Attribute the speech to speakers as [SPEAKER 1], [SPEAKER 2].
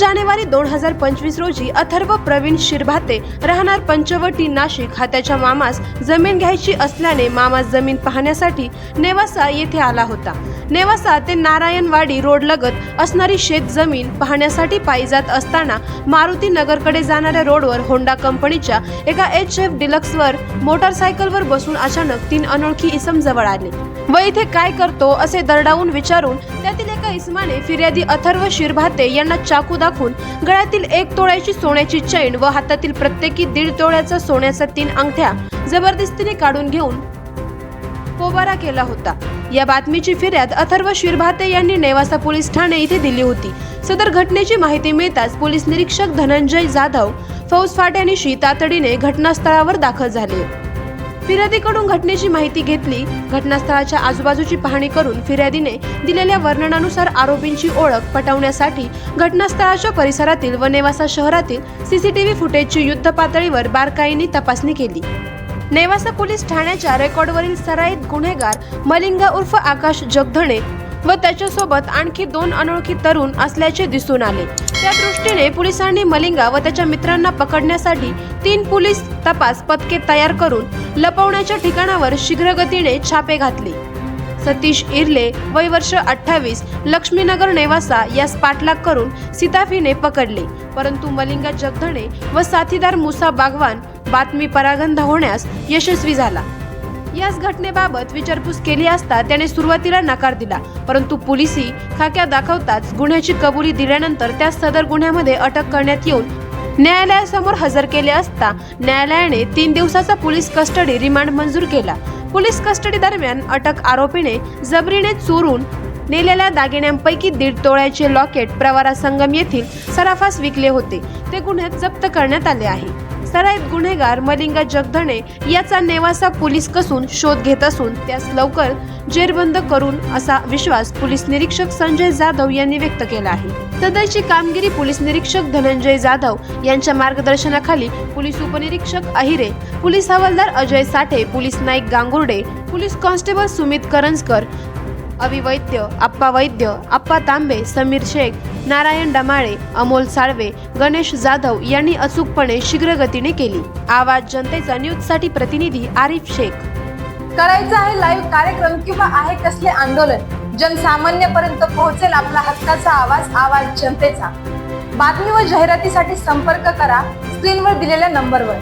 [SPEAKER 1] जानेवारी दोन हजार पंचवीस रोजी अथर्व प्रवीण शिरभाते राहणार पंचवटी नाशिक. हा त्याच्या मामास जमीन घ्यायची असल्याने मामास जमीन पाहण्यासाठी नेवासा येथे आला होता. नेवासा ते नारायणवाडी रोड लगत असणारी शेत जमीन पाहण्यासाठी पायी जात असताना मारुती नगरकडे जाणाऱ्या रोडवर होंडा कंपनीच्या एका एच एफ डिलक्सवर मोटारसायकलवर बसून अचानक तीन अनोळखी इसम जवळ आले. व इथे काय करतो असे दरडावून विचारून त्यातील एका इसमाने फिर्यादी अथर्व शिरभाते यांना चाकू दाखवून गळ्यातील एक तोळ्याची सोन्याची चैन व हातातील प्रत्येकी दीड तोळ्याचा सोन्याचा तीन अंगठ्या जबरदस्तीने काढून घेऊन पोबारा केला होता. या बातमीची फिर्याद अथर्व शिरभाते यांनी नेवासा पोलीस ठाणे इथे दिली होती. सदर घटनेची माहिती मिळताच पोलीस निरीक्षक धनंजय जाधव फौज फाट्यानिशी तातडीने घटनास्थळावर दाखल झाले. फिर्यादीकडून घटनेची माहिती घेतली घटनास्थळाच्या आजूबाजूची पाहणी करून फिर्यादीने दिलेल्या वर्णनानुसार आरोपींची ओळख पटवण्यासाठी घटनास्थळाच्या परिसरातील व नेवासा शहरातील सीसीटीव्ही फुटेजची युद्ध पातळीवर बारकाईने तपासणी केली. नेवासा पोलीस ठाण्याच्या रेकॉर्डवरील सराईत गुन्हेगार मलिंगा उर्फ आकाश जगधणे व त्याच्यासोबत आणखी दोन अनोळखी तरुण असल्याचे दिसून आले. त्या दृष्टीने पोलिसांनी मलिंगा व त्याच्या मित्रांना पकडण्यासाठी तीन पोलीस तपास पथके तयार करून लपवण्याच्या ठिकाणावर शीघ्रगतीने छापे घातले. सतीश इर्ले वय वर्ष अठ्ठावीस लक्ष्मीनगर नेवासा यास पाठलाग करून सिताफीने पकडले. परंतु मलिंगा जगधणे व साथीदार मुसा बागवान बातमी परागंध होण्यास यशस्वी झाला. याच घटनेबाबत विचारपूस केली असता त्याने सुरुवातीला नकार दिला. परंतु पोलिसी खाक्या दाखवताच गुन्ह्याची कबुली दिल्यानंतर त्या सदर गुन्ह्यामध्ये अटक करण्यात येऊन न्यायालयासमोर हजर केले असता न्यायालयाने तीन दिवसाचा पोलीस कस्टडी रिमांड मंजूर केला. पोलीस कस्टडी दरम्यान अटक आरोपीने जबरीने चोरून नेलेल्या दागिन्यांपैकी दीड तोळ्याचे लॉकेट प्रवारा संगम येथील सराफास विकले होते. ते गुन्ह्यात जप्त करण्यात आले आहे. सराईत गुन्हेगार मलिंगा जगधणे याचा नेवासा पोलीस कसून शोध घेत असून त्यास लवकर जेरबंद करून असा विश्वास पोलीस निरीक्षक संजय जाधव यांनी व्यक्त केला आहे. सदरची कामगिरी पोलीस निरीक्षक धनंजय जाधव यांच्या मार्गदर्शनाखाली पोलीस उपनिरीक्षक अहिरे पोलीस हवालदार Ajay Sathe police Naik Gangurde police constable Sumit Karanjkar अविवैद्य Appa Vaidya Appa Tambe Sameer Shaikh Narayan Damale Amol Salve Ganesh Jadhav यांनी अचूकपणे शीघ्रगतीने केली. आवाज जनतेचा न्यूजसाठी प्रतिनिधी आरिफ शेख.
[SPEAKER 2] करायचं आहे लाईव्ह कार्यक्रम किंवा आहे कसले आंदोलन जनसामान्यपर्यंत पोहोचेल आपला हक्काचा आवाज आवाज जनतेचा. बातमी व जाहिरातीसाठी संपर्क करा स्क्रीनवर दिलेल्या नंबरवर